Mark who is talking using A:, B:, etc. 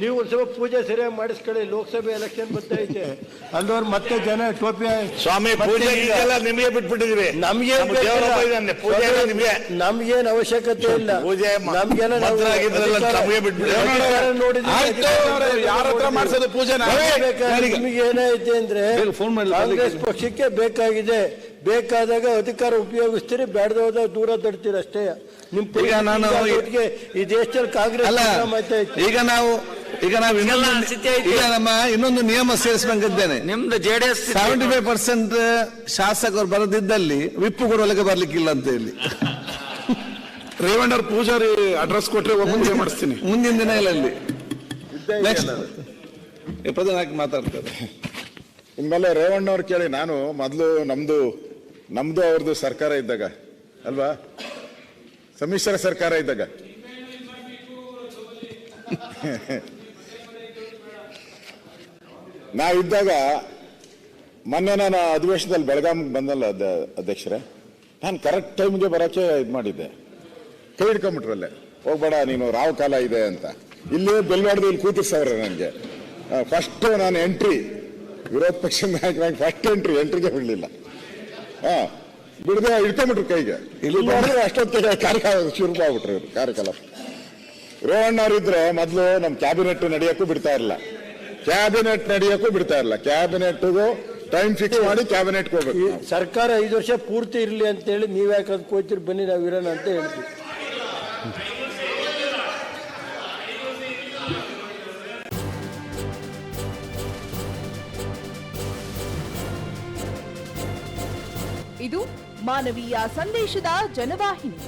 A: ನೀವು ಒಂದು ಸ್ವಲ್ಪ ಪೂಜೆ ಸರಿಯಾಗಿ ಮಾಡಿಸ್ಕೊಳ್ಳಿ ಲೋಕಸಭೆ ಎಲೆಕ್ಷನ್ ಬರ್ತೈತೆ ಅಲ್ಲವ್ರು ಮತ್ತೆ ಜನ ಟೋಪಿ
B: ಸ್ವಾಮಿ ಪೂಜೆ ನಿಮಗೆ ಬಿಟ್ಬಿಟ್ಟಿದ್ವಿ.
A: ನಮ್ಗೆ
B: ನಮ್ಮ ಪೂಜೆ ನಿಮ್ಗೆ.
A: ನಮ್ಗೇನ್ ಅವಶ್ಯಕತೆ ಇಲ್ಲ.
B: ಪೂಜೆ
C: ಮಾಡ್ಸೋದು
A: ನಿಮ್ಗೆ ಏನಾಯ್ತು ಅಂದ್ರೆ ಕಾಂಗ್ರೆಸ್ ಪಕ್ಷಕ್ಕೆ ಬೇಕಾಗಿದೆ. ಬೇಕಾದಾಗ ಅಧಿಕಾರ ಉಪಯೋಗಿಸ್ತೀರಿ ಬೇಡದೋದಾಗ ದೂರ ತಡ್ತೀರಿ ಅಷ್ಟೇ ನಿಮ್
C: ಈಗ ನಾನು ಈ-
A: ದೇಶದಲ್ಲಿ ಕಾಂಗ್ರೆಸ್
C: ಈಗ ನಾವು ಈಗ ನಾವು. ಈಗ ನಮ್ಮ ಇನ್ನೊಂದು ನಿಯಮ ಸೇರಿಸ್ಬೇಕಿದ್ದೇನೆ.
D: ನಿಮ್ದು ಜೆಡಿಎಸ್
C: ಸೆವೆಂಟಿ ಫೈವ್ ಪರ್ಸೆಂಟ್ ಶಾಸಕರು ಬರದಿದ್ದಲ್ಲಿ ವಿಪ್ಪು ಕೊಡುವಲ್ಲಿಗೆ ಬರ್ಲಿಕ್ಕಿಲ್ಲ ಅಂತ ಹೇಳಿ.
E: ರೇವಣ್ಣರ್ ಪೂಜಾರಿ ಅಡ್ರೆಸ್ ಕೊಟ್ರೆ ಮುಂದೆ ಮಾಡಿಸ್ತೀನಿ.
C: ಮುಂದಿನ ದಿನ ಇಲ್ಲ ಪ್ರಧಾನ ಹಾಕಿ ಮಾತಾಡ್ತಾರೆ.
F: ಇನ್ಮೇಲೆ ರೇವಣ್ಣ ಅವ್ರು ಕೇಳಿ ನಾನು ಮೊದಲು ನಮ್ದು ನಮ್ದು ಅವ್ರದ್ದು ಸರ್ಕಾರ ಇದ್ದಾಗ ಅಲ್ವಾ? ಸಮ್ಮಿಶ್ರ ಸರ್ಕಾರ ಇದ್ದಾಗ. ನಾವಿದ್ದಾಗ ಮೊನ್ನೆ ನಾನು ಅಧಿವೇಶನದಲ್ಲಿ ಬೆಳಗಾವಿಗೆ ಬಂದಲ್ಲ ಅದ- ಅಧ್ಯಕ್ಷರೇ ನಾನು ಕರೆಕ್ಟ್ ಟೈಮ್ಗೆ ಬರೋಕ್ಕೆ ಇದು ಮಾಡಿದ್ದೆ. ಕೈ ಹಿಡ್ಕೊಂಬಿಟ್ರಲ್ಲೇ ಹೋಗ್ಬೇಡ ನೀನು ರಾವ್ ಕಾಲ ಇದೆ ಅಂತ. ಇಲ್ಲಿ ಬೆಲ್ವಾಡ್ದು ಇಲ್ಲಿ ಕೂತಿರ್ಸವ್ರೆ ನನಗೆ ಫಸ್ಟ್ ನಾನು ಎಂಟ್ರಿ ವಿರೋಧ ಪಕ್ಷದ ನಾಯಕನಾಗಿ ಫಸ್ಟ್ ಎಂಟ್ರಿ ಎಂಟ್ರಿಗೆ ಬಿಡಲಿಲ್ಲ. ಹಾ ಬಿಡದೆ ಇಟ್ಕೊಂಡ್ಬಿಟ್ರು ಕೈಗೆ. ಇಲ್ಲಿ ಬಂದ್ರೆ ಅಷ್ಟೊತ್ತಿಗೆ ಕಾರ್ಯಕಾಲ ಶುರು ಮಾಡ್ಬಿಟ್ರು ಕಾರ್ಯಕಾಲ ಕಾರ್ಯಕ್ರಮ ರೇವಣ್ಣ ಮೊದಲು ನಮ್ಮ ಕ್ಯಾಬಿನೆಟ್ ನಡೆಯೋಕ್ಕೂ ಬಿಡ್ತಾ ಇರಲಿಲ್ಲ. ಕ್ಯಾಬಿನೆಟ್ ನಡೆಯೋಕ್ಕೂ ಬಿಡ್ತಾ ಇರಲ್ಲ. ಕ್ಯಾಬಿನೆಟ್ಗೂ ಟೈಮ್ ಫಿಕ್ಸ್ ಮಾಡಿ ಕ್ಯಾಬಿನೆಟ್ಗೆ ಹೋಗ್ಬೇಕು
A: ಸರ್ಕಾರ ಐದು ವರ್ಷ ಪೂರ್ತಿ ಇರಲಿ ಅಂತೇಳಿ ನೀವು ಯಾಕೆ ಅದಕ್ಕೆ ಹೋಗ್ತೀರಿ ಬನ್ನಿ ನಾವು ಇರೋಣ ಅಂತ ಹೇಳ್ತೀವಿ.
G: ಇದು ಮಾನವೀಯ ಸಂದೇಶದ ಜನವಾಹಿನಿ.